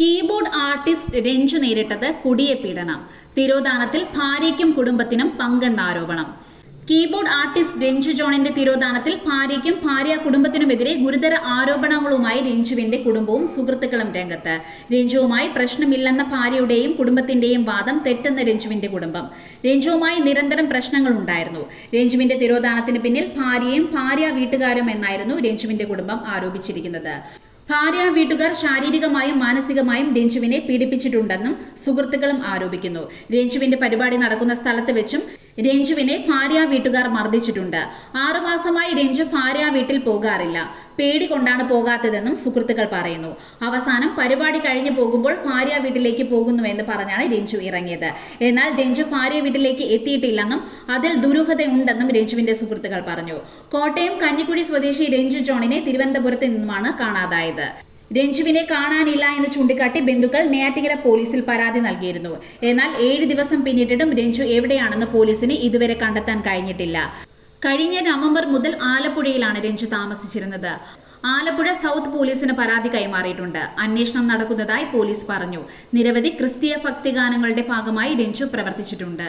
Keyboard artist Ranju നേരിട്ടത് കുടിയ പീഡനം. തിരോധാനത്തിൽ ഭാര്യയ്ക്കും കുടുംബത്തിനും പങ്കെന്ന ആരോപണം. കീബോർഡ് ആർട്ടിസ്റ്റ് രഞ്ജു ജോണിന്റെ തിരോധാനത്തിൽ ഭാര്യയ്ക്കും ഭാര്യ കുടുംബത്തിനുമെതിരെ ഗുരുതര ആരോപണങ്ങളുമായി രഞ്ജുവിന്റെ കുടുംബവും സുഹൃത്തുക്കളും രംഗത്ത്. രഞ്ജുവുമായി പ്രശ്നമില്ലെന്ന ഭാര്യയുടെയും കുടുംബത്തിന്റെയും വാദം തെറ്റെന്ന രഞ്ജുവിന്റെ കുടുംബം. രഞ്ജുവുമായി നിരന്തരം പ്രശ്നങ്ങൾ ഉണ്ടായിരുന്നു. രഞ്ജുവിന്റെ തിരോധാനത്തിന് പിന്നിൽ ഭാര്യയും ഭാര്യ വീട്ടുകാരും എന്നായിരുന്നു രഞ്ജുവിന്റെ കുടുംബം ആരോപിച്ചിരിക്കുന്നത്. ഭാര്യ വീട്ടുകാർ ശാരീരികമായും മാനസികമായും രഞ്ജുവിനെ പീഡിപ്പിച്ചിട്ടുണ്ടെന്നും സുഹൃത്തുക്കളും ആരോപിക്കുന്നു. രഞ്ജുവിന്റെ പരിപാടി നടക്കുന്ന സ്ഥലത്ത് വെച്ചും രഞ്ജുവിനെ ഭാര്യ വീട്ടുകാർ മർദ്ദിച്ചിട്ടുണ്ട്. ആറുമാസമായി രഞ്ജു ഭാര്യ വീട്ടിൽ പോകാറില്ല. പേടി കൊണ്ടാണ് പോകാത്തതെന്നും സുഹൃത്തുക്കൾ പറയുന്നു. അവസാനം പരിപാടി കഴിഞ്ഞു പോകുമ്പോൾ ഭാര്യ വീട്ടിലേക്ക് പോകുന്നുവെന്ന് പറഞ്ഞാണ് രഞ്ജു ഇറങ്ങിയത്. എന്നാൽ രഞ്ജു ഭാര്യ വീട്ടിലേക്ക് എത്തിയിട്ടില്ലെന്നും അതിൽ ദുരൂഹതയുണ്ടെന്നും രഞ്ജുവിന്റെ സുഹൃത്തുക്കൾ പറഞ്ഞു. കോട്ടയം കഞ്ഞിക്കുഴി സ്വദേശി രഞ്ജു ജോണിനെ തിരുവനന്തപുരത്ത് നിന്നുമാണ് കാണാതായത്. രഞ്ജുവിനെ കാണാനില്ല എന്ന് ചൂണ്ടിക്കാട്ടി ബന്ധുക്കൾ നെയ്യാറ്റിങ്കര പോലീസിൽ പരാതി നൽകിയിരുന്നു. എന്നാൽ ഏഴ് ദിവസം പിന്നിട്ടിട്ടും രഞ്ജു എവിടെയാണെന്ന് പോലീസിന് ഇതുവരെ കണ്ടെത്താൻ കഴിഞ്ഞിട്ടില്ല. കഴിഞ്ഞ നവംബർ മുതൽ ആലപ്പുഴയിലാണ് രഞ്ജു താമസിച്ചിരുന്നത്. ആലപ്പുഴ സൗത്ത് പോലീസിന് പരാതി കൈമാറിയിട്ടുണ്ട്. അന്വേഷണം നടക്കുന്നതായി പോലീസ് പറഞ്ഞു. നിരവധി ക്രിസ്തീയ ഭക്തിഗാനങ്ങളുടെ ഭാഗമായി രഞ്ജു പ്രവർത്തിച്ചിട്ടുണ്ട്.